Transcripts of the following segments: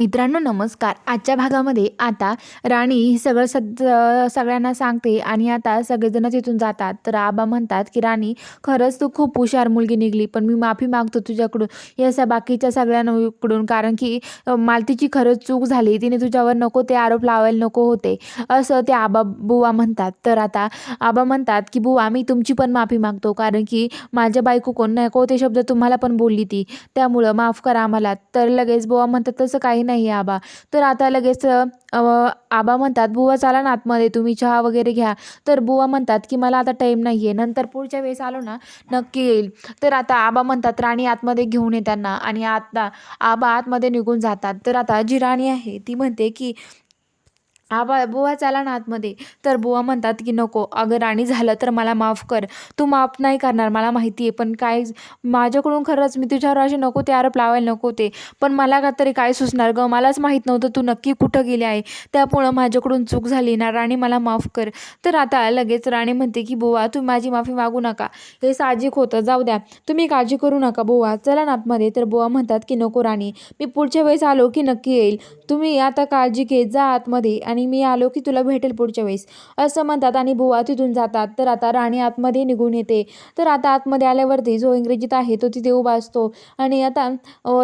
मित्रांनो नमस्कार. आजच्या भागामध्ये आता राणी ही सगळं सद सगळ्यांना सांगते आणि आता सगळेजण तिथून जातात. तर आबा म्हणतात की राणी खरंच तू खूप हुशार मुलगी निघली पण मी माफी मागतो तुझ्याकडून या स बाकीच्या सगळ्यांकडून कारण की मालतीची खरंच चूक झाली. तिने तुझ्यावर नको ते आरोप लावायला नको होते. असं ते आबा बुवा म्हणतात. तर आता आबा म्हणतात की बुवा मी तुमची पण माफी मागतो कारण की माझ्या बायको कोण नको ते शब्द तुम्हाला पण बोलली ती. त्यामुळं माफ करा आम्हाला. तर लगेच बुवा म्हणतात तसं काही नाही आबा. तर आता लगेच आबा म्हणतात बुवा चला ना आतमध्ये तुम्ही चहा वगैरे घ्या. तर बुवा म्हणतात की मला आता टाईम नाही आहे नंतर पुढच्या वेळेस आलो ना नक्की येईल. तर आता आबा म्हणतात राणी आतमध्ये घेऊन येताना आणि आता आबा आतमध्ये निघून जातात. तर आता जी राणी आहे ती म्हणते की आबा बुवा चला ना आतमध्ये. तर बुवा म्हणतात की नको अगं राणी झालं तर मला माफ कर. तू माफ नाही करणार मला माहिती आहे पण काय माझ्याकडून खरंच मी तुझ्यावर असे नको ते आरोप लावायला नको ते. पण मला का तरी काय सुचणार गं? मलाच माहीत नव्हतं तू नक्की कुठं गेली आहे. त्यामुळं माझ्याकडून चूक झाली ना राणी मला माफ कर. तर आता लगेच राणी म्हणते की बुवा तुम्ही माझी माफी मागू नका. हे साहजिक होतं. जाऊ द्या. तुम्ही काळजी करू नका बुवा. चला ना आतमध्ये. तर बुवा म्हणतात की नको राणी. मी पुढच्या वेळेस आलो की नक्की येईल. तुम्ही आता काळजी घेत जा आतमध्ये आणि मी आलो की तुला भेटेल पुढच्या वेळेस. असं म्हणतात आणि बुवा तिथून जातात. तर आता राणी आतमध्ये निघून येते. तर आता आतमध्ये आल्यावरती जो इंग्रजीत आहे तो तिथे उभा असतो. आणि आता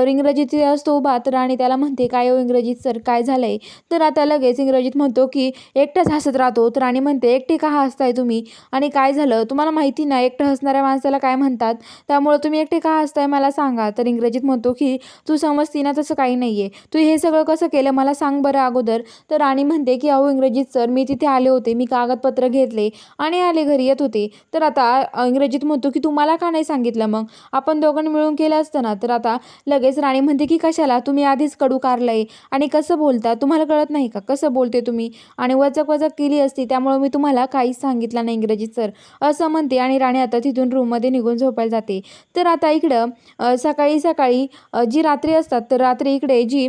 इंग्रजीत तिथे असतो उभा तर राणी त्याला म्हणते काय हो इंग्रजीत सर? काय झालंय? तर आता लगेच इंग्रजीत म्हणतो की एकटाच हसत राहतो. तर राणी म्हणते एकटे का हसताय तुम्ही? आणि काय झालं? तुम्हाला माहिती ना एकटं हसणाऱ्या माणसाला काय म्हणतात? त्यामुळं तुम्ही एकटे का हसताय मला सांगा. तर इंग्रजीत म्हणतो की तू समजती ना तसं काही नाही आहे तू हे सगळं कसं केलं? मला सांग बरं अगोदर. तर राणी म्हणते म्हणते की अहो इंग्रजीत सर मी तिथे आले होते. मी कागदपत्र घेतले आणि आले घरी येत होते. तर आता इंग्रजीत म्हणतो की तुम्हाला का नाही सांगितलं मग? आपण दोघांनी मिळून केलं असतं ना. तर आता लगेच राणी म्हणते की कशाला? तुम्ही आधीच कडू कारलंय. आणि कसं बोलता? तुम्हाला कळत नाही का? कसं बोलते तुम्ही? आणि वचक वचक केली असती त्यामुळं मी तुम्हाला काहीच सांगितलं नाही इंग्रजीत सर. असं म्हणते आणि राणी आता तिथून रूममध्ये निघून झोपायला जाते. तर आता इकडं सकाळी सकाळी जी रात्री असतात तर रात्री इकडे जी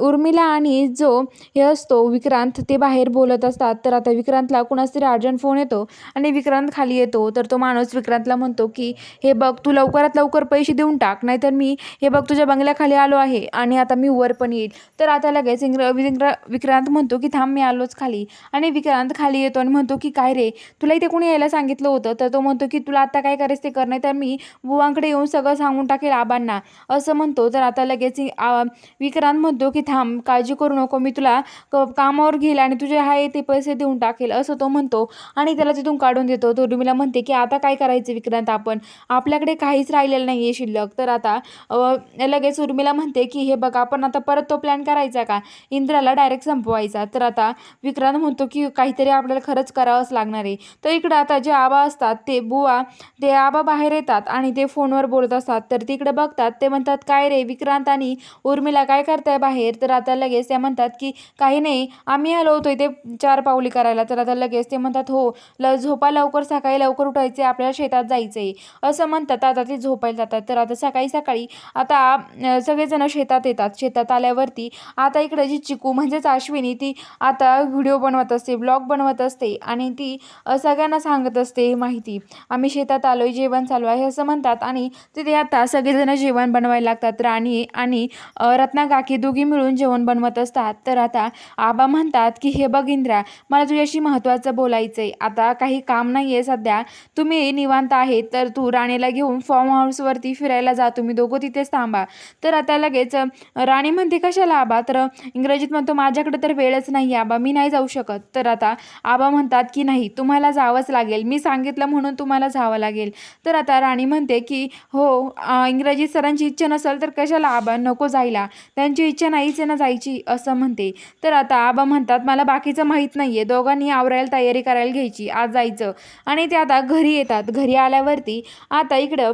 उर्मिला आणि जो हे असतो विक्रांत ते बाहेर बोलत असतात. तर आता विक्रांतला कुणाच तरी अर्जंट फोन येतो आणि विक्रांत खाली येतो. तर तो माणूस विक्रांतला म्हणतो की हे बघ तू लवकरात लवकर पैसे देऊन टाक नाहीतर मी हे बघ तुझ्या बंगल्याखाली आलो आहे आणि आता मी वर पण येईल. तर आता लगेच इंग्र विंग्र विक्रांत म्हणतो की थांब मी आलोच खाली. आणि विक्रांत खाली येतो आणि म्हणतो की काय रे तुला इथे कोणी यायला सांगितलं होतं? तर तो म्हणतो की तुला आता काय करायचं ते कर नाही तर मी बुवांकडे येऊन सगळं सांगून टाकेल आबांना. असं म्हणतो. तर आता लगेच विक्रांत म्हणतो की थांब काळजी करू नको मी तुला क कामावर घेईल आणि तुझे आहे ते पैसे देऊन टाकेल असं तो म्हणतो. आणि त्याला तिथून काढून देतो. तो उर्मिला म्हणते की आता काय करायचं विक्रांत आपण? आपल्याकडे काहीच राहिलेलं नाही आहे शिल्लक. तर आता लगेच उर्मिला म्हणते की हे बघ आपण आता परत तो प्लॅन करायचा का? इंद्राला डायरेक्ट संपवायचा. तर आता विक्रांत म्हणतो की काहीतरी आपल्याला खरंच करावंच लागणार आहे. तर इकडं आता जे आबा असतात ते बुवा ते आबा बाहेर येतात आणि ते फोनवर बोलत असतात. तर तिकडे बघतात ते म्हणतात काय रे विक्रांत आणि उर्मिला काय करताय बाहेर? तर आता लगेच त्या म्हणतात की काही नाही आम्ही आलो होतो इथे चार पावली करायला. तर आता लगेच ते म्हणतात हो ल झोपा लवकर सकाळी लवकर उठायचे आपल्याला शेतात जायचं आहे असं म्हणतात आता ते झोपायला जातात. तर आता सकाळी सकाळी आता सगळेजण शेतात येतात. शेतात आल्यावरती आता इकडे जी चिकू म्हणजेच अश्विनी ती आता व्हिडिओ बनवत असते ब्लॉग बनवत असते आणि ती सगळ्यांना सांगत असते माहिती. आम्ही शेतात आलोय जेवण चालू आहे असं म्हणतात आणि तिथे आता सगळेजण जेवण बनवायला लागतात. राणी आणि अ, रत्ना काकी दोघी मिळून जेवण बनवत असतात. तर आता आबा म्हणतात की हे बघ इंद्रा मला तुझ्याशी महत्त्वाचं बोलायचं आहे आता काही काम नाही आहे सध्या. तुम्ही निवांत आहे तर तू राणीला घेऊन फॉर्म हाऊसवरती फिरायला जा. तुम्ही दोघं तिथेच थांबा. तर आता लगेच राणी म्हणते कशाला आबा? तर इंग्रजीत म्हणतो माझ्याकडे तर वेळच नाही आबा. मी नाही जाऊ शकत. तर आता आबा म्हणतात की नाही तुम्हाला जावंच लागेल. मी सांगितलं म्हणून तुम्हाला जावं लागेल. तर आता राणी म्हणते की हो इंग्रजीत इंग्रजी सरांची इच्छा नसेल तर कशाला आबा? नको जायला. त्यांची इच्छा नाहीच आहे ना जायची असं म्हणते. तर आता आबा म्हणतात मला बाकीचं माहीत नाही आहे दोघांनी आवरायला तयारी करायला घ्यायची. आज जायचं. आणि ते आता घरी येतात. घरी आल्यावरती आता इकडं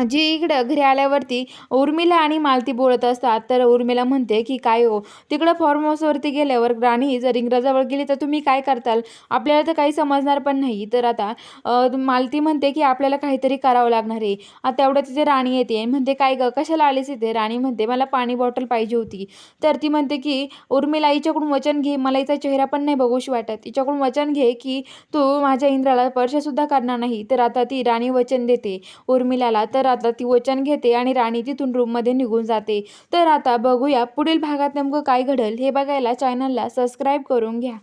जी इकडं घरी आल्यावरती उर्मिला आणि मालती बोलत असतात तर उर्मिला म्हणते की काय हो तिकडं फार्म हाऊसवरती गेल्यावर राणी जर इंग्रजावर गेली तर तुम्ही काय करताल? आपल्याला तर काही समजणार पण नाही. तर आता मालती म्हणते की आपल्याला काहीतरी करावं लागणार आहे. आता एवढं तिथे राणी येते म्हणते काय ग कशाला आलीस इथे? राणी म्हणते मला पाणी बॉटल पाहिजे होती. तर ती म्हणते की उर्मिला हिच्याकडून वचन घे मला हिचा चेहरा पण नाही बघूशी वाटत. हिच्याकडून वचन घे की तू माझ्या इंद्राला स्पर्शसुद्धा करणार नाही. तर आता ती राणी वचन देते उर्मिलाला. तर तर आता ती वचन घेते आणि राणी तिथून रूममध्ये निघून जाते. तर आता बघूया पुढील भागात नेमकं काय घडेल हे बघायला चॅनलला सबस्क्राईब करून घ्या.